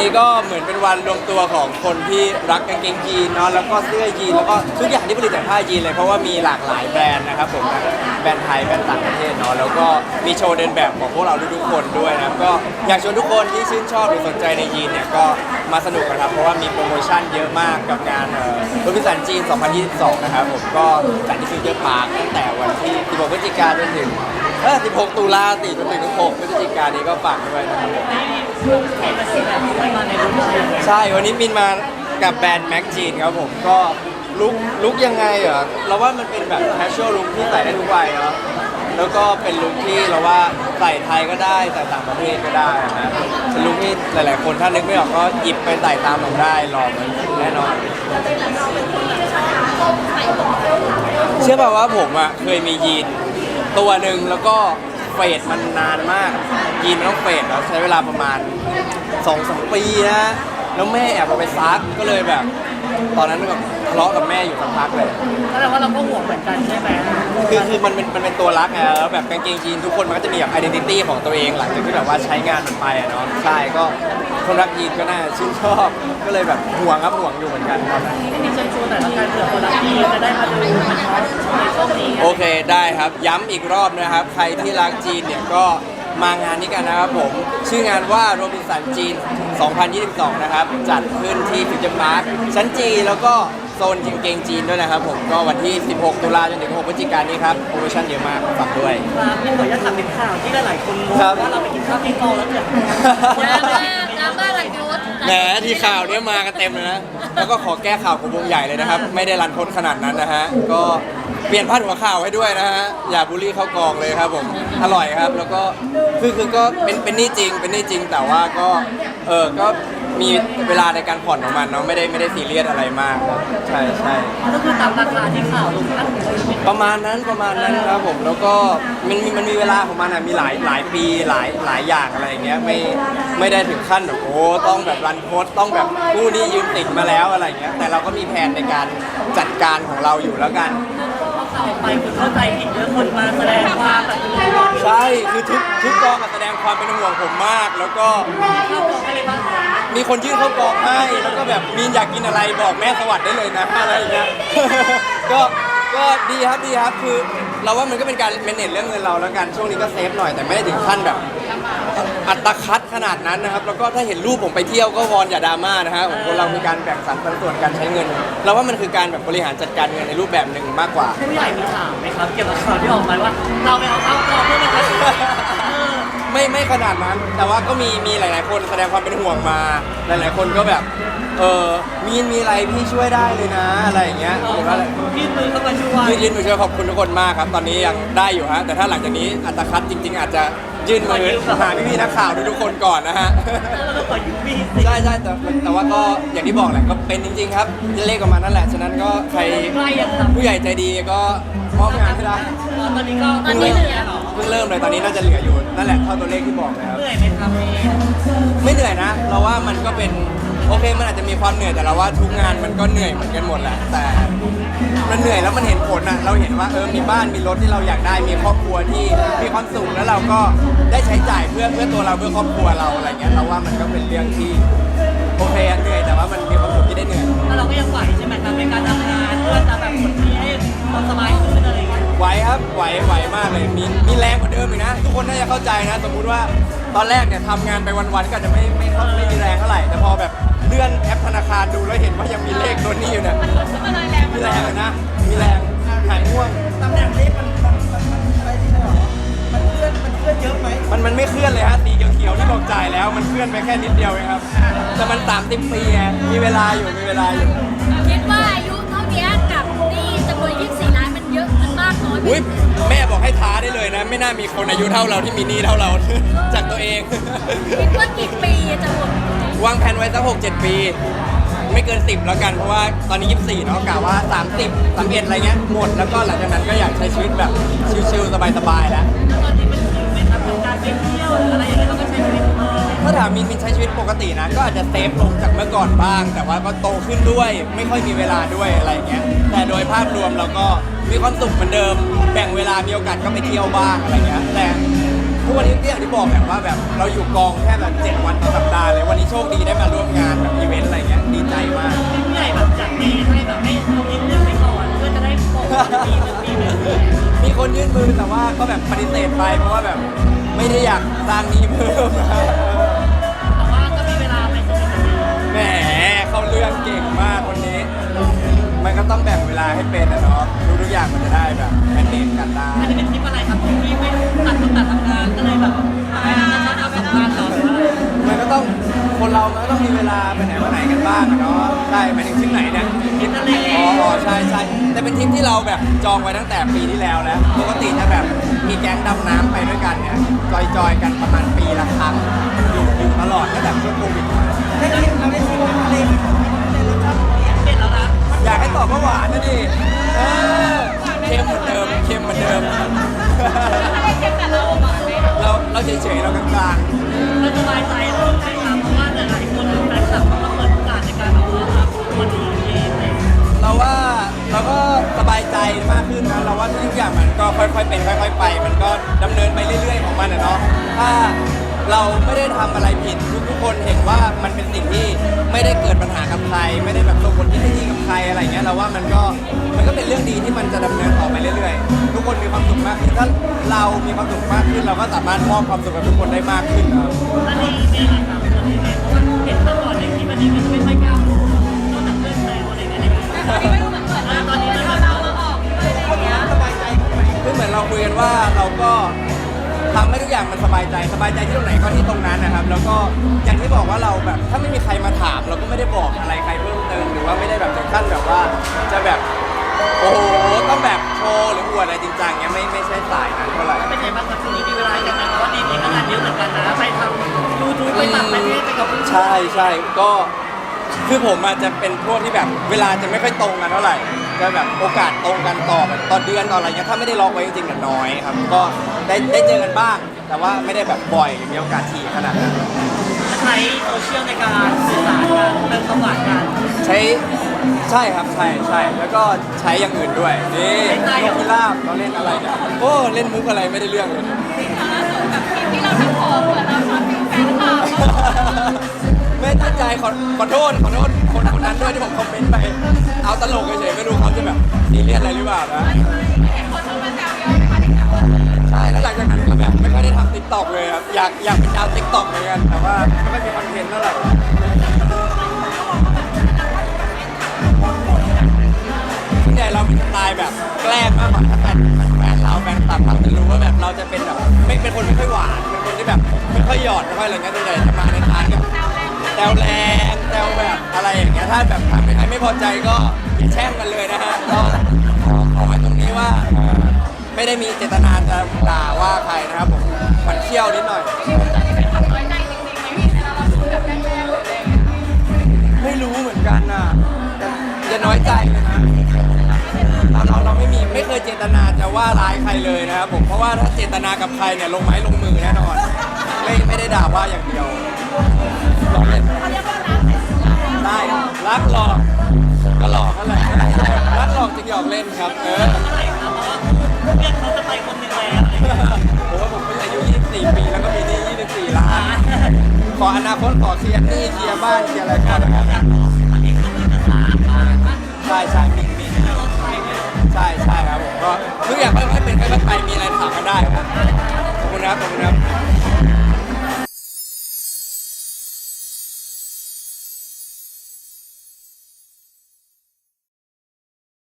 วันนี้ก็เหมือนเป็นวันรวมตัวของคนที่รักกางเกงยีนเนาะแล้วก็เสื้อยีนแล้วก็ทุกอย่างที่ผลิตจากผ้ายีนเลยเพราะว่ามีหลากหลายแบรนด์นะครับผมทั้งแบรนด์ไทยแบรนด์ต่างประเทศเนาะแล้วก็มีโชว์เดินแบบของพวกเราทุกๆคนด้วยนะครับก็อยากชวนทุกคนที่ชื่นชอบหรือสนใจในยีนเนี่ยก็มาสนุกกันครับเพราะว่ามีโปรโมชั่นเยอะมากกับงานรถพิสันจีน 2022 นะครับผมก็จัดที่ฟิวเจอร์พาร์คตั้งแต่วันที่16พฤศจิกายนจนถึง เออ16 ตุลาสิจนถึง6พฤศจิกายนนี้ก็ฝากด้วยนะครับผมเอกสิทธิ์แบบไม่มาในรุ่นเลยใช่ วันนี้มินมากับแบรนด์แม็กจีนครับผม ก็ลุกลุกยังไงเหรอ เราว่ามันเป็นแบบ casual ลุกที่ใส่ได้ทุกวัยเนาะ แล้วก็เป็นลุคที่เราว่าใส่ไทยก็ได้ใส่ต่างประเทศก็ได้นะเป็นลุคที่หลาย ๆ คนถ้านึกไม่ออกก็หยิบไปใส่ตามเราได้หล่อเหมือนแน่นอน เชื่อป่าวว่าผมอะเคยมียีน ตัวหนึ่งแล้วก็เฟดมันนานมากยีนมันต้องเฟดแล้วใช้เวลาประมาณสองสามปีนะ แล้วแม่แอบเอาไปซักก็เลยแบบ ตอนนั้นก็ทะเลาะกับแม่อยู่สักพักเลย แสดงว่าเราก็ห่วงเหมือนกันใช่ไหมคือคือมันเป็นมันเป็นตัวรักไงแล้วแบบกางเกงยีนทุกคนมันก็จะมีแบบ identity ของตัวเองหลังจากที่แบบว่าใช้งานมันไปอะเนาะใช่ก็คนรักยีนก็น่าชื่นชอบก็เลยแบบห่วงครับห่วงอยู่เหมือนกันตอนนั้นที่นี่เชิญชวนหน่อยละกันเผื่อคนรักดีจะได้มาดูมาช็อปในช่วงนี้ โอเคได้ครับย้ำอีกรอบนะครับ ใครที่รักจีนเนี่ยก็ มางานนี้กันนะครับผม ชื่องานว่าโรบินสันจีน 2022 นะครับ จัดขึ้นที่ฟิวเจอร์พาร์คชั้นจีแล้วก็โซนกางเกงจีนด้วยนะครับผมก็วันที่ 16 ตุลาจนถึง 6 พฤศจิกายนนี้ครับโปรโมชั่นเยอะมากฝากด้วย ครับนี่ขออนุญาตถามเป็นข่าวที่หลายๆคนงงครับ ว่าเราไปกินข้าวที่กองแล้วเกิด ดราม่าดราม่าหลังยุทธ แหมที่ข่าวเนี้ยมากันเต็มเลยนะ แล้วก็ขอแก้ข่าวของวงใหญ่เลยนะครับ ไม่ได้รันทดขนาดนั้นนะฮะ ก็เปลี่ยนพาดหัวข่าวให้ด้วยนะฮะ อย่าบูลลี่เข้ากองเลยครับผม อร่อยครับ แล้วก็คือคือก็เป็นเป็นหนี่จริง เป็นหนี่จริง แต่ว่าก็เออก็ มีเวลาในการผ่อนของมันเนาะไม่ได้ไม่ได้ซีเรียสอะไรมากครับใช่ใช่ก็คือตามราคาที่ข่าวลงตั้งแต่ประมาณนั้นประมาณนั้นครับผมแล้วก็มันมีมันมีเวลาของมันอะมีหลายหลายปีหลายหลายอย่างอะไรอย่างเงี้ยไม่ไม่ได้ถึงขั้นแบบโอ้ต้องแบบรันโค้ดต้องแบบผู้นี้ยืมติดมาแล้วอะไรอย่างเงี้ยแต่เราก็มีแผนในการจัดการของเราอยู่แล้วกันพอ ข่าวไปคือเข้าใจผิดเยอะคนมาแสดงความแบบใช่คือทุกทุกกองอะแสดงความเป็นห่วงผมมาก แล้วก็เข้ากองอะไรบ้างมีคนยื่นเข้ากองให้แล้วก็แบบมีนอยากกินอะไรบอกแม่สวัสดิ์ได้เลยนะอะไรอย่างเงี้ย ก็ก็ดีครับดีครับคือ เราว่ามันก็เป็นการเมนเนจเรื่องเงินเราแล้วกันช่วงนี้ก็เซฟหน่อยแต่ไม่ได้ถึงขั้นแบบ อัตคัดขนาดนั้นนะครับ แล้วก็ถ้าเห็นรูปผมไปเที่ยวก็วอนอย่าดราม่านะฮะผมคนเรามีการแบ่งสรรปันส่วนการใช้เงิน เราว่ามันคือการแบบบริหารจัดการเงินในรูปแบบหนึ่งมากกว่าผู้ใหญ่มีถามไหมครับ เกี่ยวกับข่าวที่ออกมาว่า เราไปเอาเข้ากองเพื่อมาจะเออไม่ไม่ขนาดนั้น แต่ว่าก็มีมีหลาย ๆ คนแสดงความเป็นห่วงมา หลาย ๆ คนก็แบบ เออมีนมีอะไรพี่ช่วยได้เลยนะ อะไรอย่างเงี้ยผมก็เลยยื่นมือเข้ามาช่วย ยืนยืนมือช่วยขอบคุณทุกคนมากครับ ตอนนี้ยังได้อยู่ฮะ แต่ถ้าหลังจากนี้อัตคัดจริง ๆ อาจจะยื่นมือหาพี่ๆนักข่าวทุกๆคนก่อนนะฮะ แล้วขอยุบมีสิใช่ใช่แต่แต่ว่าก็อย่างที่บอกแหละก็เป็นจริง ๆ ครับเลขประมาณนั่นแหละ ฉะนั้นก็ใครใกล้ยังครับผู้ใหญ่ใจดีก็มอบงานให้ได้ตอนนี้ก็ตอนนี้เหลือเพิ่งเริ่มเลยตอนนี้น่าจะเหลืออยู่นั่นแหละเท่าตัวเลขที่บอกเลยครับ เหนื่อยไหมครับพี่ไม่เหนื่อยนะ เราว่ามันก็เป็น โอเคมันอาจจะมีความเหนื่อยแต่เราว่าทุกงานมันก็เหนื่อยเหมือนกันหมดแหละแต่มันเหนื่อยแล้วมันเห็นผลอะเราเห็นว่าเออมีบ้านมีรถที่เราอยากได้มีครอบครัวที่มีความสุขแล้วเราก็ได้ใช้จ่ายเพื่อเพื่อตัวเราเพื่อครอบครัวเราอะไรเงี้ยเราว่ามันก็เป็นเรื่องที่โอเคอะเหนื่อยแต่ว่ามันมีความสุขที่ได้เหนื่อย แล้วเราก็ยังไหวใช่ไหมครับในการทำงานเพื่อจะแบบผลที่ให้เราสบายขึ้นอะไรอย่างเงี้ยไหวครับไหวไหวมากเลยมีมีแรงกว่าเดิมอีกนะ ทุกคนน่าจะเข้าใจนะ สมมุติว่าตอนแรกเนี่ยทำงานไปวันๆก็อาจจะไม่ไม่ค่อยไม่มีแรงเท่าไหร่แต่พอแบบ เลื่อนแอปธนาคารดูแล้วเห็นว่ายังมีเลขโดนนี่อยู่เนี่ยมันเลยแรงมีแรงเลยนะ มีแรงหายง่วง ตำแหน่งนี้มันมันมันมันอะไรที่ไหนหรอ มันเคลื่อนมันเคลื่อนเยอะไหมมันมันไม่เคลื่อนเลยฮะสีเขียวๆที่บอกจ่ายแล้วมันเคลื่อนไปแค่นิดเดียวเองครับ แต่มันสามสิบปีไงมีเวลาอยู่มีเวลาอยู่ คิดว่าอายุเท่านี้กับหนี่จำนวน24ล้านมันเยอะมันมากน้อยไหม อุ้ย แม่บอกให้ท้าได้เลยนะ ไม่น่ามีคนอายุเท่าเราที่มีหนี้เท่าเรา จากตัวเอง คิดว่ากี่ปีจะหมดวางแผนไว้สักหกเจ็ดปี ไม่เกิน10แล้วกันเพราะว่าตอนนี้24เนาะกะว่า30 31อะไรเงี้ยหมดแล้วก็หลังจากนั้นก็อยากใช้ชีวิตแบบชิลๆสบายๆแล้ว ตอนนี้มันคือไหมครับกับการไปเที่ยวหรืออะไรอย่างเงี้ย ถ้าถามมินมินใช้ชีวิตปกตินะ ก็อาจจะเซฟลงจากเมื่อก่อนบ้าง แต่ว่าก็โตขึ้นด้วย ไม่ค่อยมีเวลาด้วยอะไรเงี้ย แต่โดยภาพรวมเราก็มีความสุขเหมือนเดิม แบ่งเวลา มีโอกาสก็ไปเที่ยวบ้างอะไรเงี้ย แต่ทุกวันนี้ก็อย่างที่บอกแบบว่าแบบเราอยู่กองแค่แบบเจ็ดวันต่อสัปดาห์เลย วันนี้โชคดีได้มาร่วมงานแบบอีเวนต์อะไรเงี้ย ดีใจมาก ผู้ใหญ่แบบจัดเดย์ให้แบบให้เรานิดนึงไปก่อนเพื่อจะได้โปรโมทปีหนึ่งปีหนึ่งมีคนยื่นมือแต่ว่าก็แบบปฏิเสธไปเพราะว่าแบบไม่ได้อยากสร้างหนี้เพิ่ม อย่างมันจะได้แบบแมนเนจกันได้อันนี้เป็นทริปอะไรครับที่พี่ไม่ตัดคนตัดทำงานก็เลยแบบไปงานแล้วเอาสำคัญเหรอหรือว่าอะไรมันก็ต้องคนเรามันก็ต้องมีเวลาไปไหนมาไหนกันบ้างอะเนาะใช่ไปถึงที่ไหนเนี่ยทริปทะเลอ๋ออ๋อใช่ใช่แต่เป็นทริปที่เราแบบจองไว้ตั้งแต่ปีที่แล้วแล้วปกติจะแบบมีแก๊งดำน้ำไปด้วยกันเนี่ยจอยๆกันประมาณปีละครั้งอยู่อยู่ตลอดตั้งแต่ช่วงโควิดมา ได้กินเราได้ชิมอา อยากให้ตอบว่าหวานนะดิเออเค็มเหมือนเดิมเค็มเหมือนเดิมเราเราเฉยๆเรากลางๆเราสบายใจเราใช่ครับเพราะว่าหลายๆคนแฟนคลับเขาก็เปิดโอกาสในการแบบว่ารับคนดูเองอะไรอย่างเงี้ยเราว่าเราก็สบายใจมากขึ้นนะเราว่าทุกอย่างมันก็ค่อยๆเป็นค่อย ๆ ไป มันก็ดำเนินไป ทำอะไรผิดทุกๆคนเห็นว่ามันเป็นสิ่งที่ไม่ได้เกิดปัญหากับใคร ไม่ได้แบบส่งผลที่ไม่ดีกับใครอะไรเงี้ยเราว่ามันก็มันก็เป็นเรื่องดีที่มันจะดำเนินต่อไปเรื่อยๆ ทุกคนมีความสุขมากขึ้นถ้าเรามีความสุขมากขึ้น เราก็สามารถมอบความสุขกับทุกคนได้มากขึ้นครับ แล้วในอีเมลอะครับคนอีเมลเพราะว่าเห็นเมื่อก่อนในคลิปอันนี้มันจะไม่ค่อยกล้าพูดนอกจากเรื่องแซวอะไรอย่างเงี้ยในการตอนนี้ไม่เหมือนเราแล้วออกคนนี้สบายใจขึ้นไหมคือเหมือนเราคุยกันว่าเราก็ ทำให้ทุกอย่างมันสบายใจสบายใจที่ตรงไหนก็ที่ตรงนั้นนะครับ แล้วก็อย่างที่บอกว่าเราแบบถ้าไม่มีใครมาถามเราก็ไม่ได้บอกอะไรใครเพิ่มเติมหรือว่าไม่ได้แบบถึงขั้นแบบว่าจะแบบโอ้โหต้องแบบโชว์หรืออวดอะไรจริงจังเงี้ยไม่ไม่ใช่สายนั้นเท่าไหร่เป็นไงบ้างครับช่วงนี้มีเวลาอย่างไรเพราะว่าดีเองก็งานเยอะเหมือนกันนะไปทำยูทูบไปต่างประเทศไปกับเพื่อนใช่ใช่ก็คือผมอาจจะเป็นพวกที่แบบเวลาจะไม่ค่อยตรงกันเท่าไหร่ จะแบบโอกาสตรงกันต่อแบบต่อเดือนต่ออะไรเงี้ยถ้าไม่ได้ล็อกไว้จริงๆเนี่ยน้อยครับ ก็ได้ได้เจอกันบ้าง แต่ว่าไม่ได้แบบบ่อยหรือมีโอกาสถี่ขนาดนั้นใช้โซเชียลในการสื่อสารกันเติมความหวานกันใช้ใช่ครับใช่ใช่แล้วก็ใช้อย่างอื่นด้วยนี่นกพิราบเราเล่นอะไรเนี่ยโอ้เล่นมุกอะไรไม่ได้เรื่องเลย ที่เราทำของเหมือนเราช้อปปิ้งแฟนคลับ ไม่ตั้งใจขอขอโทษขอโทษคนคนนั้นด้วยที่ผมคอมเมนต์ไป เอาตลกเฉยๆไม่รู้เขาจะแบบซีเรียสอะไรหรือเปล่านะใช่แล้วหลังจากนั้นก็แบบไม่ค่อยได้ทำติ๊กต็อกเลยครับอยากอยากเป็นดาวติ๊กต็อกเหมือนกันแต่ว่าไม่ค่อยมีคอนเทนต์เท่าไหร่ส่วนใหญ่เราเป็นสไตล์แบบแกล้งมากกว่าแฟนแฟนเราแฟนคลับเราจะรู้ว่าแบบเราจะเป็นแบบไม่เป็นคนไม่ค่อยหวานเป็นคนที่แบบไม่ค่อยหยอดไม่ค่อยอะไรเงี้ยส่วนใหญ่จะมาในทางแบบ ซวแรงแซวแบบอะไรอย่างเงี้ยถ้าแบบใครไม่พอใจก็อย่าแช่งกันเลยนะฮะก็ขอขอไว้ตรงนี้ว่าเอ่อไม่ได้มีเจตนาจะด่าว่าใครนะครับผมมันเที่ยวนิดหน่อยเป็นความน้อยใจจริงๆไหมพี่เวลาเราพูดแบบแรงๆหรืออะไรอย่างเงี้ยไม่รู้เหมือนกันน่ะแต่อย่าน้อยใจเลยนะเราเราเราไม่มีไม่เคยเจตนาจะว่าร้ายใครเลยนะครับผมเพราะว่าถ้าเจตนากับใครเนี่ยลงไม้ลงมือแน่นอน ไม่ไม่ได้ด่าว่าอย่างเดียว หลอกเล่นเขาเรียได้รักหลอกก็หลอกนั่นแหละรักหลอกจึงหยอกเล่นครับเออเร่ครับเพราะว่าเพื่อนเขาจะไปคนหนึ่งแล้วออย่างเงี้ยผมว่าผมเป็นอายุ 24 ปีแล้วก็มีหนี้24 ล้าน ขออนาคตขอเคลียร์หนี้เคลียร์บ้านเคลียร์อะไรก่อนนะครับใช่ใช่มีมีใช่ใช่ครับผมก็ทุกอย่างค่อยๆเป็นค่อยๆไปมีอะไร